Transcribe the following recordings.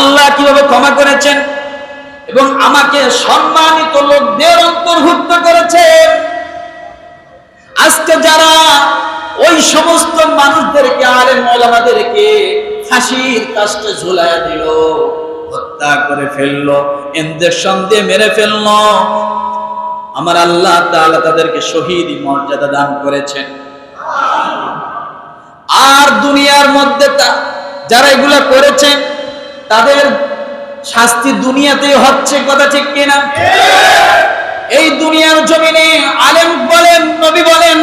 আল্লাহ কীভাবে ক্ষমা করেছেন? এবং আমাকে সম্মানিত লোকদের অন্তর্ভুক্ত করেছেন। আজকে যারা ওই সমস্ত মানুষদেরকে, আলেম ওলামাদেরকে ফাঁসির কাজটা ঝুলাইয়া দিল, হত্যা করে ফেলল ইঞ্জেকশন দিয়ে মেরে ফেলল, আমার আল্লাহ তাআলা তাদেরকে শহীদ মর্যাদা দান করেছেন। আর দুনিয়ার মধ্যে যারা এগুলা করেছেন তাদের শাস্তি দুনিয়াতে হচ্ছে কথা ঠিক কিনা? এই দুনিয়ার জমিনে আলেম বলেন, নবী বলেন,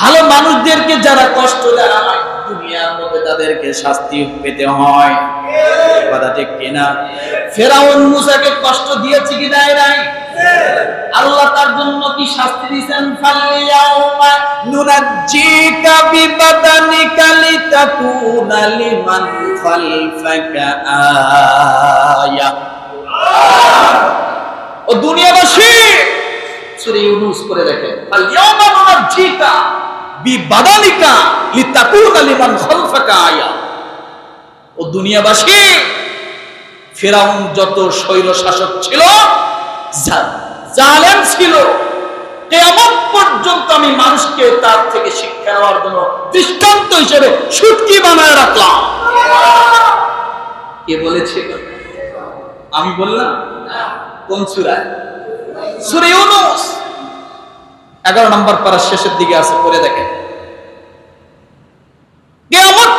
ভালো মানুষদেরকে যারা কষ্ট দেয় দুনিয়ার মধ্যে তাদেরকে শাস্তি পেতে হয়। কথা ঠিক কিনা? ফেরাউন মুসাকে কষ্ট দিয়েছে কি দেয় নাই? আল্লাহ তার জন্য কি শাস্তি দিয়েছেন? ফালিয়াউমা নুনাজ্জিকা বিবাদানিকা লিতাকুনা লিমান খালফাকা আয়া ও দুনিয়াবাসী, সূরা ইউনূস করে দেখেন ফালিয়াউমা নুনাজ্জিকা বিবাদানিকা লিতাকুনা লিমান খালফাকা আয়া। ও দুনিয়াবাসী, ফেরাউন যত স্বৈর শাসক ছিল জালেম ছিল কেমন পর্যন্ত আমি মানুষকে তার নেওয়ার জন্য দৃষ্টান্ত হিসেবে সুটকি বানায় রাখলাম। কে বলেছে? আমি বললাম? কোন সুরায়? এগারো নম্বর পাড়ার শেষের দিকে আছে, পড়ে দেখেন।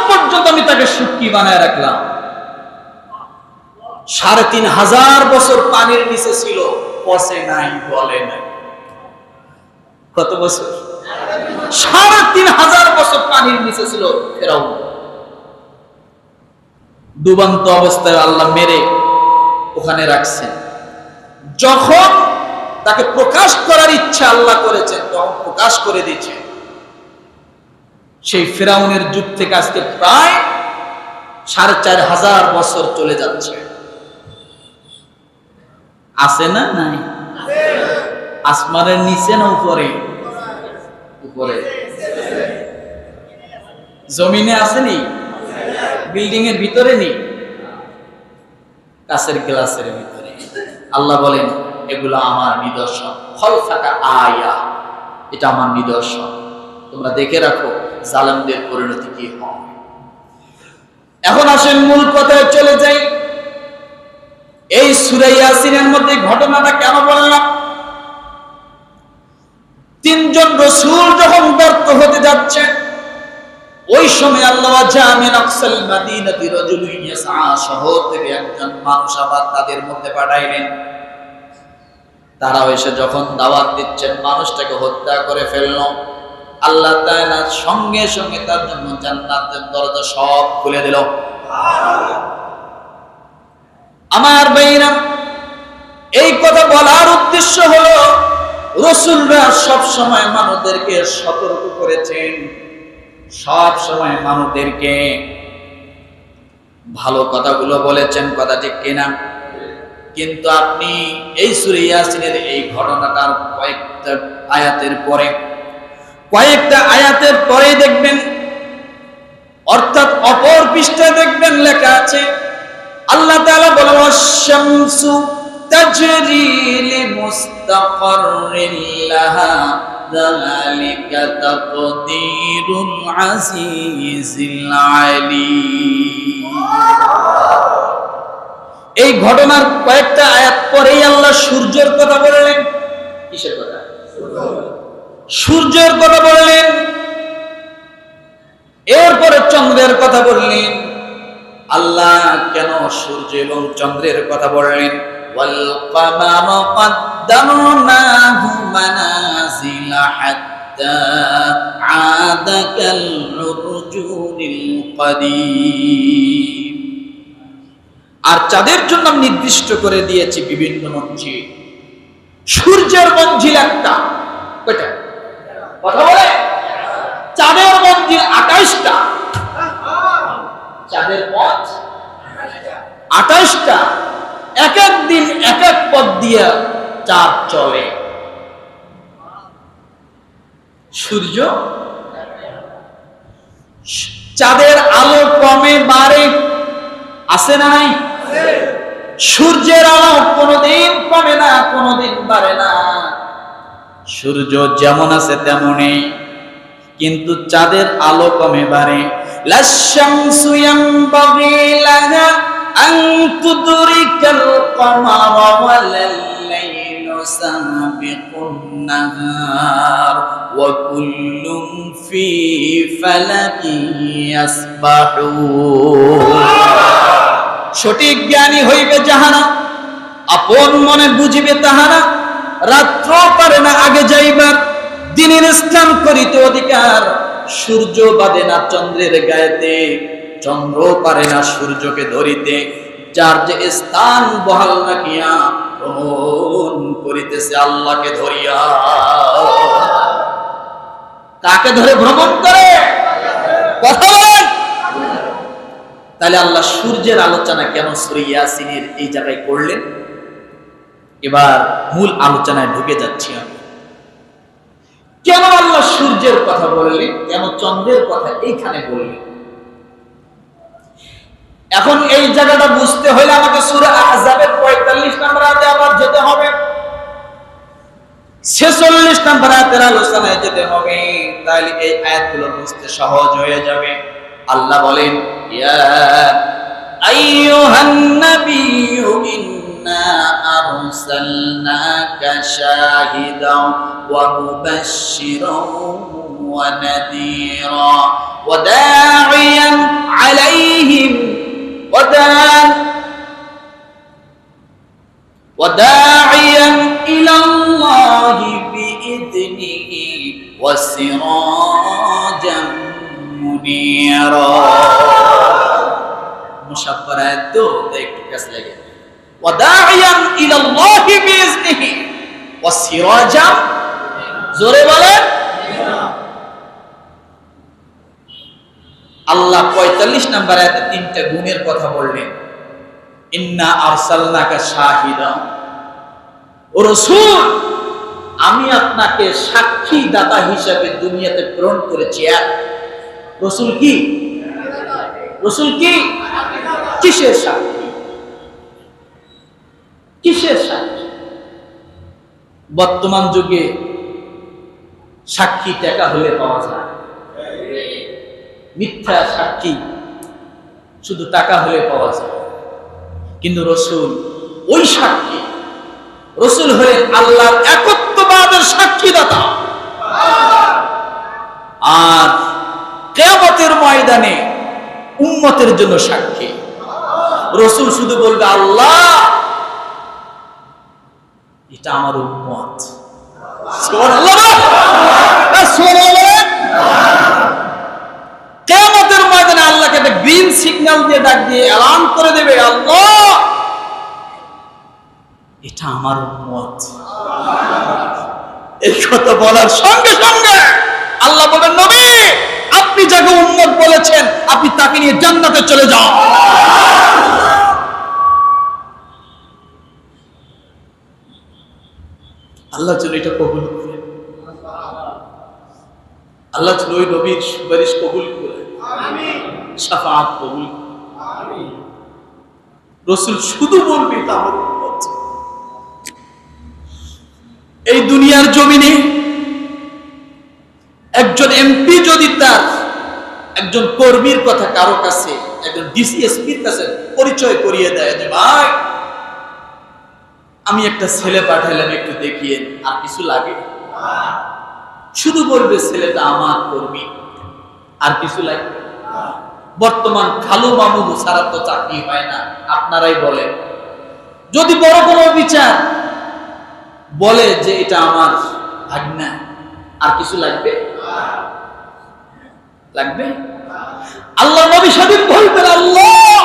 পর্যন্ত আমি তাকে সুটকি বানায় রাখলাম। সাড়ে তিন হাজার বছর পানির নিচে ছিল, পচে নাই বলে নাই। কত বছর? সাড়ে তিন হাজার বছর পানির নিচে ছিল ফেরাও ডুবান্ত অবস্থায় আল্লাহ মেরে ওখানে রাখছেন। যখন তাকে প্রকাশ করার ইচ্ছা আল্লাহ করেছেন তখন প্রকাশ করে দিয়েছে। সেই ফেরাউনের যুগ থেকে আজকে প্রায় সাড়ে চার হাজার বছর চলে যাচ্ছে। আছে না নাই? আসমানের নিচে না উপরে? উপরে। জমিনে আসেনি বিল্ডিং এর ভিতরে নেই কাছের গ্লাসের ভিতরে। আল্লাহ বলেন, এগুলো আমার নিদর্শন। ফল থাকা আয়া। এটা আমার নিদর্শন। তোমরা দেখে রাখো, জালেমদের পরিণতি কি হয়? এখন আসেন মূল কথায় চলে যাই। এই সুরে ইয়াসিনের মধ্যে ঘটনাটা কেন বললাম হতে যাচ্ছে ওই সময় আল্লাহ থেকে একজন মানুষ আবার তাদের মধ্যে পাঠাইলেন। তারাও এসে যখন দাওয়াত দিচ্ছেন, মানুষটাকে হত্যা করে ফেলল। আল্লাহ সঙ্গে সঙ্গে তার জন্য জান্নাতের দরজা সব খুলে দিল। আমার ভাইরা এই কথা বলার উদ্দেশ্য হলো রসুলরা সব সময় মানুষদেরকে সতর্ক করেছেন। সব সময় মানুষদেরকে ভালো কথাগুলো বলেছেন, কথা ঠিক কিনা? কিন্তু আপনি এই সুরে ইয়াসিনের এই ঘটনাটার কয়েকটা আয়াতের পরে, কয়েকটা আয়াতের পরে দেখবেন, অর্থাৎ অপর পৃষ্ঠায় দেখবেন লেখা আছে, আল্লাহ তাআলা বলেন শামসু তাজরি লিমুস্তাকাররিন লাহা, যালিকা তাকদীরুল আজিজিল আলীম। এই ঘটনার কয়েকটা আয়াত পরেই আল্লাহ সূর্যের কথা বললেন। কিসের কথা? সূর্যের কথা বললেন। এরপরে চন্দ্রের কথা বললেন। আল্লাহ কেন সূর্য এবং চন্দ্রের কথা বললেন? والقمر قدرناه منازل حتى عاد كالعرجون القديم আর চাঁদের জন্য আমি নির্দিষ্ট করে দিয়েছি বিভিন্ন মঞ্জিল সূর্যের মঞ্জিল একটা কয়টা কথা বলে চাঁদের মঞ্জিল আঠাইশটা এক এক দিন এক এক পথ দিয়ে চাঁদ চলে। সূর্য? চাঁদের আলো কমে বাড়ে। আছে নাই? সূর্যের আলো কোনোদিন কমে না, কোনোদিন বাড়ে না। সূর্য যেমন আছে তেমনই কিন্তু চাঁদের আলো কমে বাড়ে। লাশামসু ইয়ানবাগি লাহা সঠিক জ্ঞানী হইবে যাহারা, আপন মনে বুঝিবে তাহারা রাত্র পারে না আগে যাইবার, দিনের স্থান করিতে অধিকার, সূর্য বাদে না চন্দ্রের গায়েতে। চন্দ্র পারে না সূর্যকে ধরিতে, যার যে স্থান বহাল রাখিয়া ভ্রমণ করিতেছে আল্লাহকে ধরিয়া। কাকে ধরে ভ্রমণ করে? তাহলে আল্লাহ সূর্যের আলোচনা কেন সুরিয়াসিনের এই জায়গায় করলেন? এবার মূল আলোচনায় ঢুকে যাচ্ছি আমি। কেন আল্লাহ সূর্যের কথা বললেন? কেন চন্দ্রের কথা এইখানে বললেন? এখন এই জায়গাটা বুঝতে হলে আমাকে সূরা আহজাবের 45 নম্বর আয়াতে আবার যেতে হবে। ছেচল্লিশ নম্বর আয়াতের আলোচনায় যেতে হবে। তাহলে এই আয়াতগুলো বুঝতে সহজ হয়ে যাবে। আল্লাহ বলেন, ইয়া আইয়ুহান নাবিয়্যু ইন্না আরসালনাকা শাহিদাও ওয়া মুবাশশিরাও ওয়া নাদীরা ওয়া দা'iয়ান আলাইহিম ওয়া দা'an وداعيا إلى الله بإذنه وسراجا منيرا مشبر الدو ده একটু কাছ লাগে وداعيا إلى الله بإذنه وسراجا জোরে বলেন আল্লাহ পঁয়তাল্লিশ নাম্বার আয়াতে তিনটা গুণের কথা বললেন। ইন্না আরসালনাকা শাহিদা। ও রাসূল, আমি আপনাকে সাক্ষী দাতা হিসাবে দুনিয়াতে প্রেরণ করেছি। এক, রসুল কি? রসুল কি? কিসের সাক্ষী? কিসের সাক্ষী? বর্তমান যুগে সাক্ষী টাকা হলে পাওয়া যায়। মিথ্যা সাক্ষী। শুধু টাকা হলে পাওয়া যায়। কিন্তু রসুল ওই সাক্ষী, রসুল হলেন আল্লাহর একত্ববাদের সাক্ষীদাতা। আর কেয়ামতের ময়দানে উম্মতের জন্য সাক্ষী। রসুল শুধু বলবে, আল্লাহ, এটা আমার উম্মত। কেয়ামতের ময়দানে আল্লাহকে একটা গ্রিন সিগন্যাল দিয়ে ডাক দিয়ে এলান করে দেবে, আল্লাহ! এটা আমার উম্মত। এই কথা বলার সঙ্গে সঙ্গে আল্লাহ বলেন, নবী, আপনি যাকে উম্মত বলেছেন, আপনি তাকে নিয়ে জান্নাতে চলে যান আল্লাহ যেন এটা কবুল করে। আল্লাহ যেন ওই নবীর সুপারিশ কবুল করে। সাফাত কবুল। রসুল শুধু বলবে এই দুনিয়ার জমিনে একজন এমপি যদি তার একজন কর্মীর কথা কারও কাছে, একজন ডিসিএসপির কাছে পরিচয় করিয়ে দেয়, যে, ভাই, আমি একটা ছেলে পাঠাইলাম, একটু দেখিয়ে, আর কিছু লাগে শুধু বলবে, ছেলেটা আমার কর্মী, আর কিছু লাগবে বর্তমান খালু মামু ছাড়া তো চাকরি হয় না। আপনারাই বলেন। যদি বড় কোনো বিচার বলে যে এটা আমার ভাগনা, আর কিছু লাগবে? লাগবে? আল্লাহ নবী সেদিন বলবেন, আল্লাহ,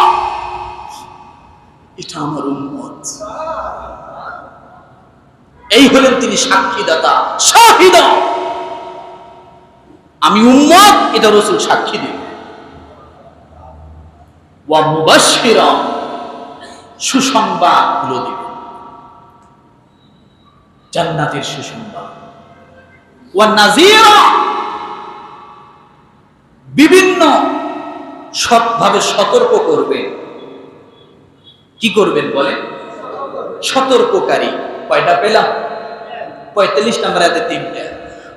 এটা আমার উম্মত। এই হলেন তিনি সাক্ষীদাতা, শাহিদা। আমি উম্মত, এটা রসুল সাক্ষী দিন ওয়া মুবাসিরা সুসংবাদগুলো জান্নাতের সুসংবাদ। ওয়া বিভিন্ন সৎভাবে সতর্ক করবে। কি করবেন বলে সতর্ককারী। কয়টা পেলাম? পঁয়তাল্লিশ নম্বর হাতে তিনটা।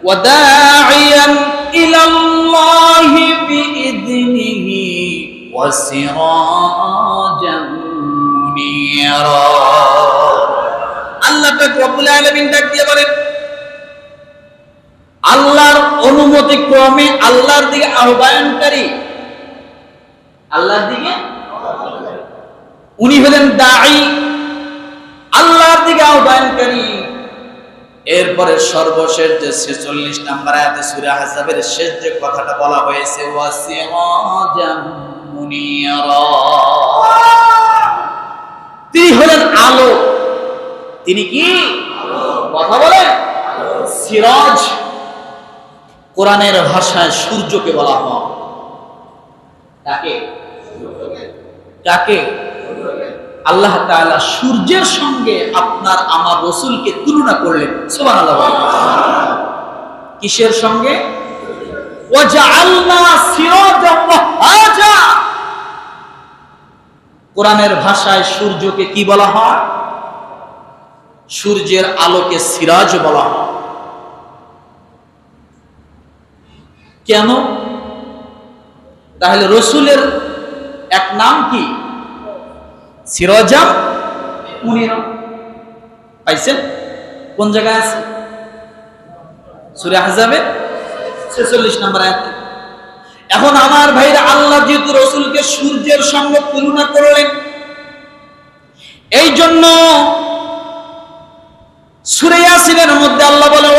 ওয়াদাইয়ান ইলাল্লাহি বিইদনিহি وسراجا منيرا আল্লাহ পাক রব্বুল আলামিন ডাক দিয়ে বলেন আল্লাহর অনুমতি ক্রমে আল্লাহর দিকে আহ্বায়নকারী আল্লাহর দিকে উনি হলেন দাঈ আল্লাহর দিকে আহ্বায়নকারী এরপরে সর্বশেষ যে ছেচল্লিশ নাম্বার আয়াতে সূরা হাসাবের শেষ যে কথাটা বলা হয়েছে ওয়াসিরাজাম মুনিরা তিনি হলেন আলো। তিনি কি? কথা বলেন সিরাজ। কোরআনের ভাষায় সূর্যকে বলা হয়। কাকে? কাকে? আল্লাহ তাআলা সূর্যের সঙ্গে আপনার আমার রসুলকে তুলনা করলেন। সুবহানাল্লাহ। কিসের সঙ্গে? কোরআনের ভাষায় সূর্যকে কি বলা হয়? সূর্যের আলোকে সিরাজ বলা হয়। কেন? তাহলে রসুলের এক নাম কি? সিরজাম মুনিরা। পাইছেন? কোন জায়গায় আছে? সুরে হাজাবে ছেচল্লিশ নম্বর আয়াত। এখন আমার ভাইরা আল্লাহ যেহেতু রসুলকে সূর্যের সঙ্গে তুলনা করলেন এই জন্য সুরে ইয়াসিনের মধ্যে আল্লাহ বলে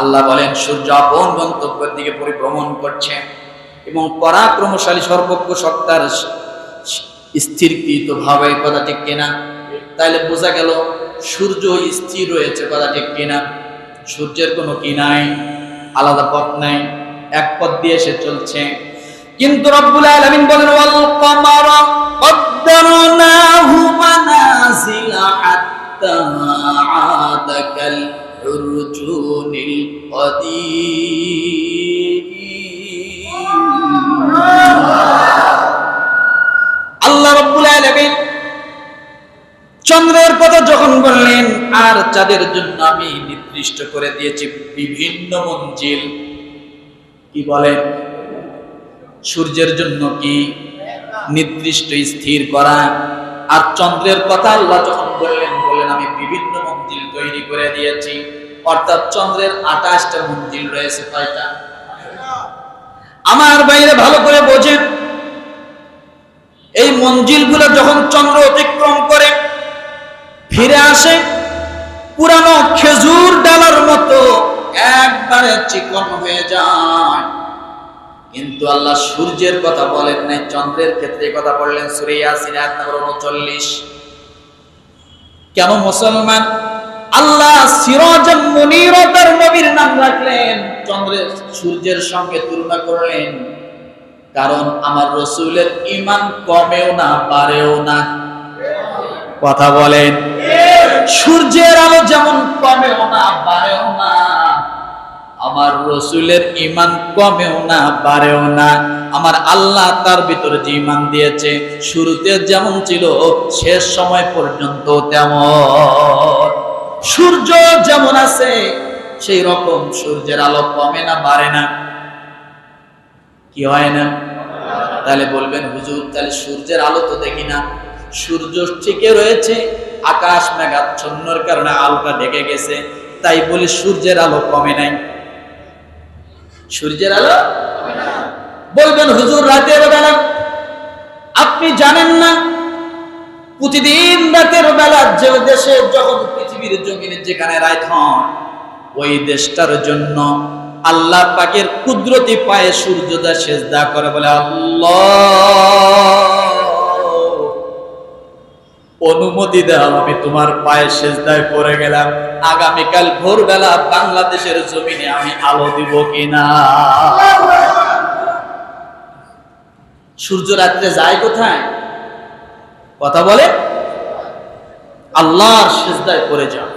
আল্লাহ বলেন, সূর্য আপন গন্তব্যের দিকে পরিভ্রমণ করছে। এবং পরাক্রমশালী সর্বজ্ঞ সত্তার স্থিরকৃত ভাবে কথা ঠিক কিনা? তাইলে বোঝা গেল সূর্য স্থির রয়েছে, কথা ঠিক কিনা? সূর্যের কোনো কি নাই, আলাদা পথ নাই, এক পথ দিয়ে সে চলছে। কিন্তু রব্বুল আলামিন বলেন, ওয়াল কমারা উরজুনিল কদিম আল্লাহ রব্বুল আলামিন চন্দ্রের কথা যখন বললেন, আর চাঁদের জন্য আমি নির্দিষ্ট করে দিয়েছি বিভিন্ন মঞ্জিল, কি বলেন? সূর্যের জন্য কি নির্দিষ্ট স্থির করা? আর চন্দ্রের কথা আল্লাহ যখন বললেন বললেন, আমি বিভিন্ন মঞ্জিল তৈরি করে দিয়েছি। অর্থাৎ চন্দ্রের আঠাশটা মঞ্জিল রয়েছে কয়টা? আমার বাইরে ভালো করে বোঝেন। এই মঞ্জিলগুলো যখন চন্দ্র অতিক্রম করে, ফিরে আসে, পুরানো খেজুর ডালার মতো একবারে চিকন হয়ে যায়। কিন্তু আল্লাহ সূর্যের কথা বলেন নাই, চন্দ্রের ক্ষেত্রে কথা বললেন সূরা ইয়াসিন, আয়াত নম্বর 39 কেন মুসলমান? আল্লাহ সিরাজাম মুনিরাতার নবীর নাম রাখলেন। চন্দ্রের সূর্যের সঙ্গে তুলনা করলেন। কারণ আমার রসুলের ইমান কমেও না পারেও না। কথা বলেন। সূর্যের আলো যেমন কমেও না, বাড়েও না। আমার রসুলের ইমান কমেও না, বাড়েও না। আমার আল্লাহ তার ভিতরে যে ইমান দিয়েছে, শুরুতে যেমন ছিল, শেষ সময় পর্যন্ত তেমন। সূর্য যেমন আছে সেই রকম সূর্যের আলো কমে না, বাড়ে না? কি হয় না? তাহলে বলবেন, হুজুর, তাহলে সূর্যের আলো তো দেখি না। সূর্য ঠিকই রয়েছে, আকাশ মেঘাচ্ছন্নর কারণে আলোটা ঢেকে গেছে, তাই বলি সূর্যের আলো কমে নাই। সূর্যের আলো বলবেন, হুজুর, রাতের বেলা আপনি জানেন না, প্রতিদিন রাতের বেলা যে দেশে, যখন পৃথিবীর জমিনে যেখানে রাত হয় ওই দেশটার জন্য আল্লাহ পাকের কুদরতি পায়ে সূর্যদা সেজদা করে বলে, আল্লাহ, অনুমতি দাও, আমি তোমার পায়ে সেজদায় পড়ে গেলাম। আগামীকাল ভোরবেলা বাংলাদেশের জমিনে আমি আলো দিব কিনা? সূর্য রাত্রে যায় কোথায়? কথা বলে আল্লাহর সেজদায় পড়ে যান